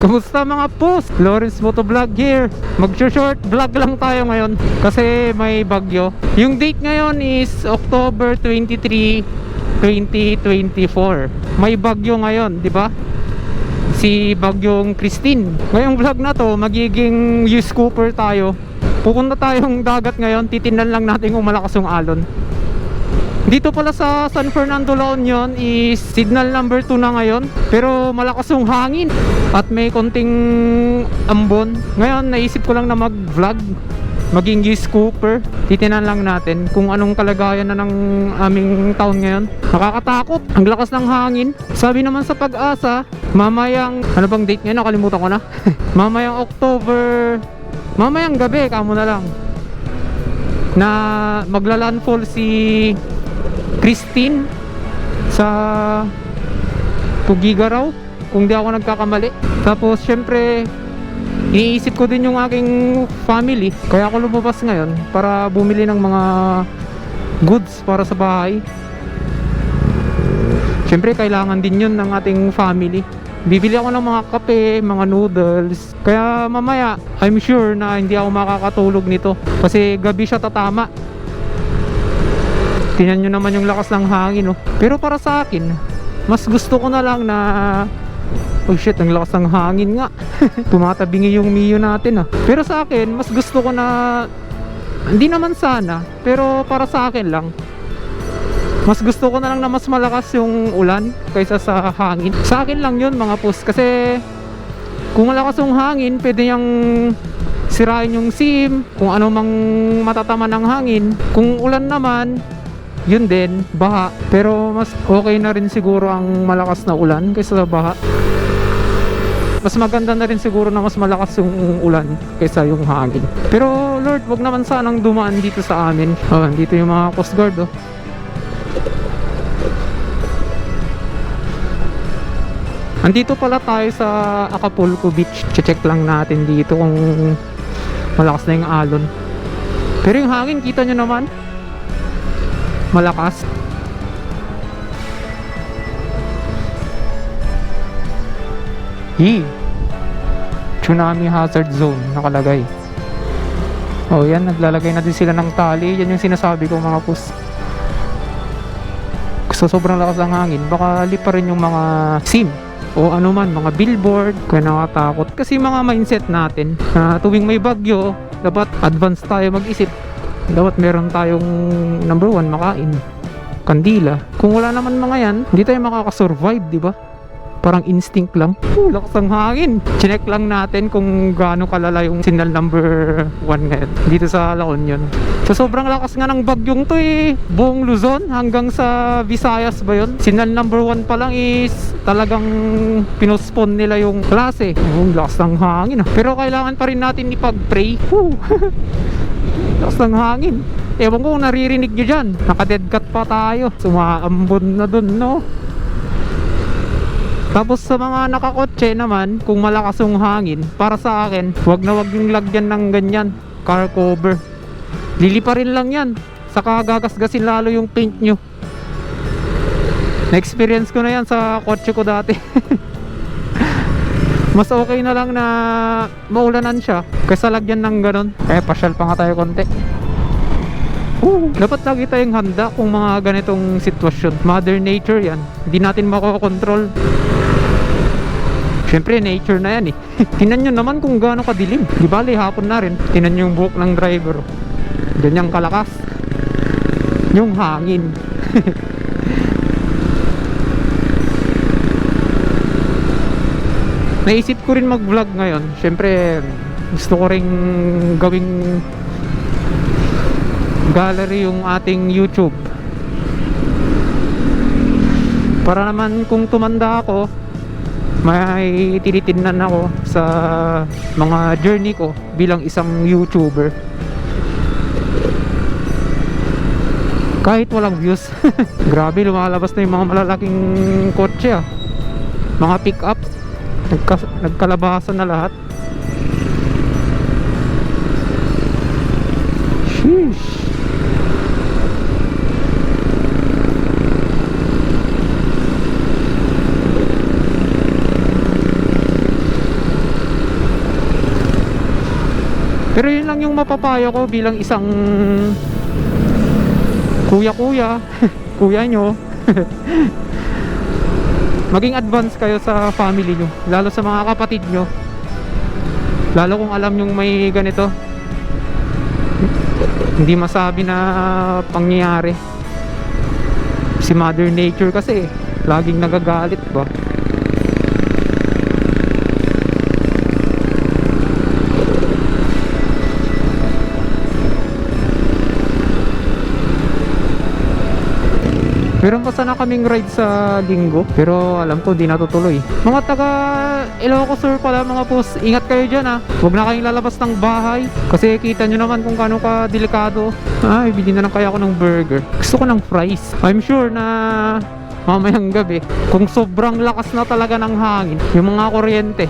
Kumusta mga post? Lawrence Motovlog here. Mag-short vlog lang tayo ngayon kasi may bagyo. Yung date ngayon is October 23, 2024. May bagyo ngayon, di ba? Si Bagyong Christine. Ngayong vlog na to, magiging use Cooper tayo. Pupunta tayong dagat ngayon, titingnan lang natin kung malakas yung alon. Dito pala sa San Fernando La Union is signal number 2 na ngayon pero malakas yung hangin at may konting ambon. Ngayon naisip ko lang na mag-vlog maging use Cooper. Titinan lang natin kung anong kalagayan na ng aming town ngayon. Nakakatakot. Ang lakas ng hangin. Sabi naman sa pag-asa, mamayang, ano bang date ngayon? Nakalimutan ko na. mamayang October, mamayang gabi, kamo na lang. Na maglalandfall si Christine sa Pugiga raw kung di ako nagkakamali. Tapos syempre iniisip ko din yung aking family. Kaya ako lumabas ngayon para bumili ng mga goods para sa bahay. Syempre kailangan din yun ng ating family. Bibili ako ng mga kape, mga noodles. Kaya mamaya I'm sure na hindi ako makakatulog nito. Kasi gabi siya tatama Tingnan nyo naman yung lakas ng hangin, oh. Pero para sa akin, mas gusto ko na lang na... Oh shit, ang lakas ng hangin nga. Tumatabingi yung Mio natin, ah. Pero sa akin, mas gusto ko na... Hindi naman sana, pero para sa akin lang. Mas gusto ko na lang na mas malakas yung ulan kaysa sa hangin. Sa akin lang yun, mga pus. Kasi kung malakas yung hangin, pwede niyang sirain yung SIM, kung ano mang matatama ng hangin. Kung ulan naman, yun din, baha. Pero mas okay na rin siguro ang malakas na ulan kaysa sa baha. Mas maganda na rin siguro na mas malakas yung ulan kaysa yung hangin. Pero Lord, wag naman sanang dumaan dito sa amin. Oh, dito yung mga Coast Guard oh. Andito pala tayo sa Acapulco Beach. Check lang natin dito kung malakas na yung alon. Pero yung hangin, kita nyo naman malakas. Hi Tsunami hazard zone nakalagay. Oh yan naglalagay na din sila ng tali. Yan yung sinasabi ko mga pus So sobrang lakas ng hangin Baka lipa rin yung mga sim o ano man, mga billboard kaya nakatakot. Kasi mga mindset natin na tuwing may bagyo dapat advance tayo mag-isip dapat meron tayong number one makain. Kandila. Kung wala naman mga yan hindi tayo makakasurvive di ba? Parang instinct lang. Uh, lakas ng hangin. Chinek lang natin kung gaano kalala yung signal number 1 ngayon. Dito sa La Union. So sobrang lakas nga ng bagyong to eh. Buong Luzon hanggang sa Visayas ba yun? Signal number 1 pa lang is talagang pinospon nila yung klase. Oh, lakas ng hangin ah. pero kailangan pa rin natin ipag-pray! Lakas ng hangin. Ewan ko kung naririnig nyo dyan. Naka-dead cut pa tayo. Sumaambon na dun, no? Tapos sa mga nakakotse naman, kung malakas yung hangin, para sa akin, wag na wag yung lagyan ng ganyan, car cover. Lilipa rin lang yan. Saka gagasgasin lalo yung paint nyo. Na-experience ko na yan sa kotse ko dati. Mas okay na lang na maulanan siya kaysa lagyan ng ganon. Kaya pasyal pa nga tayo konti. Oo, dapat lagi tayong handa kung mga ganitong sitwasyon. Mother Nature yan. Hindi natin makokontrol. Siyempre, nature na yan eh. Tinan nyo naman kung gaano kadilim. Di bali, hapon na rin. Tinan yung buhok ng driver. Ganyang kalakas. Yung hangin. Naisip ko rin mag-vlog ngayon. Siyempre, gusto ko ring gawing gallery yung ating YouTube. Para naman kung tumanda ako, may tinitingnan ako sa mga journey ko bilang isang YouTuber. Kahit walang views. Grabe, lumalabas na yung mga malalaking kotse ah. Mga pick-up. Nagkalabasan na lahat. Sheesh. Pero yun lang yung mapapayo ko bilang isang kuya-kuya, kuya nyo. Maging advance kayo sa family nyo, lalo sa mga kapatid nyo. Lalo kung alam yung may ganito. Hindi masabi na pangyayari. Si Mother Nature kasi laging nagagalit ba? Meron pa sana kaming ride sa linggo Pero alam ko di natutuloy. Mga taga Ilocos Sur pala mga boss Ingat kayo dyan ha Huwag na kayong lalabas ng bahay Kasi kita nyo naman kung kano ka delikado Ay, bili na lang kaya ako ng burger. Gusto ko ng fries. I'm sure na mamayang gabi Kung sobrang lakas na talaga ng hangin Yung mga kuryente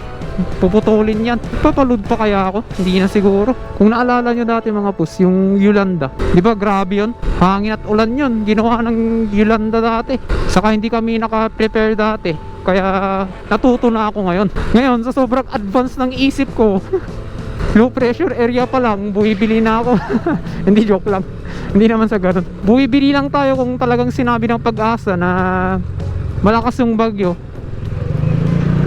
puputulin yan. Papalood pa kaya ako? Hindi na siguro. Kung naalala nyo dati mga pus, yung Yolanda. Di ba grabe yun? Hangin at ulan yun. Ginawa ng Yolanda dati. Saka hindi kami naka-prepare dati. Kaya natuto na ako ngayon. Ngayon, sa sobrang advance ng isip ko, low pressure area pa lang, buibili na ako. hindi joke lang. Hindi naman sa ganun. Buibili lang tayo kung talagang sinabi ng pag-asa na malakas yung bagyo.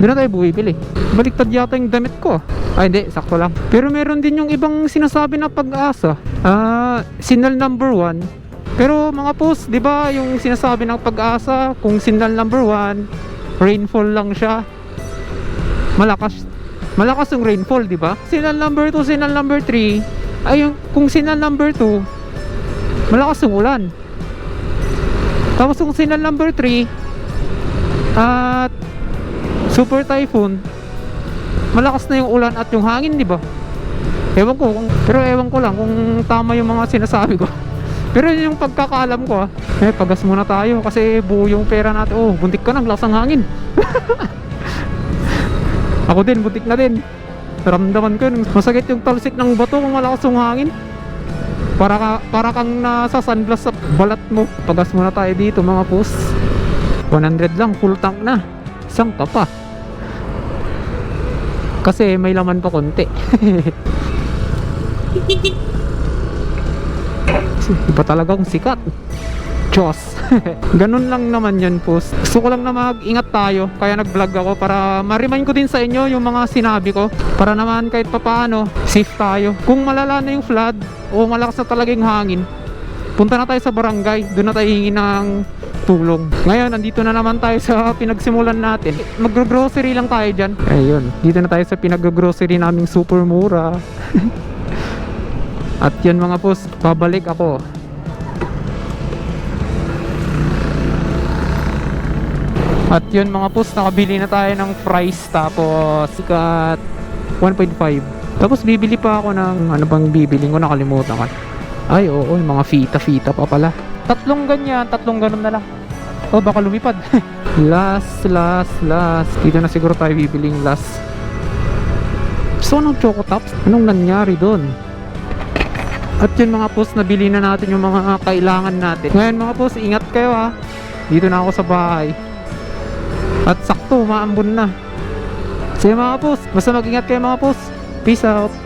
Doon tayo buibili. Baliktad yata yung damit ko. Ay hindi, sakto lang. Pero meron din yung ibang sinasabi na pag-asa. Ah, signal number 1. Pero mga post, 'di ba, yung sinasabi ng pag-asa, kung signal number 1, rainfall lang siya. Malakas malakas yung rainfall, 'di ba? Signal number 2, signal number 3, ay yung kung signal number 2, malakas yung ulan. Tapos kung signal number 3, at super typhoon, malakas na yung ulan at yung hangin, di ba? Ewan ko, kung, pero ewan ko lang kung tama yung mga sinasabi ko. Pero yun yung pagkakaalam ko ah. Eh, pagas muna tayo kasi buo yung pera natin. Oh, buntik ka ng hangin. Ako din, buntik na din. Ramdaman ko yun. Masakit yung talsik ng bato kung malakas yung hangin. Para, ka, para kang nasa sunglass sa balat mo. Pagas muna tayo dito mga pus. 100 lang, full tank na. Isang ka pa. Kasi may laman pa konti. Iba talaga kung sikat. Diyos. Ganun lang naman yun po. Gusto ko lang na mag-ingat tayo. Kaya nag-vlog ako para ma-remind ko din sa inyo yung mga sinabi ko. Para naman kahit papaano, safe tayo. Kung malala na yung flood o malakas na talaga yung hangin, punta na tayo sa barangay. Doon na tayo hingi ng tulong. Ngayon, andito na naman tayo sa pinagsimulan natin. Mag-grocery lang tayo dyan. Ayun, dito na tayo sa pinag-grocery naming super mura. At yun mga pos, babalik ako. At yun mga pos, nakabili na tayo ng fries tapos sikat 1.5. Tapos bibili pa ako ng ano bang bibili ko nakalimutan ko. Ay oo, yung mga fita-fita pa pala. Tatlong ganyan, tatlong ganun na lang. Oh, baka lumipad. last, last, last. Dito na siguro tayo bibiling last. So, anong Choco Tops? Anong nangyari doon? At yun mga post, nabili na natin yung mga kailangan natin. Ngayon mga post, ingat kayo ha. Dito na ako sa bahay. At sakto, maambon na. Sige mga post, basta mag-ingat kayo mga post. Peace out.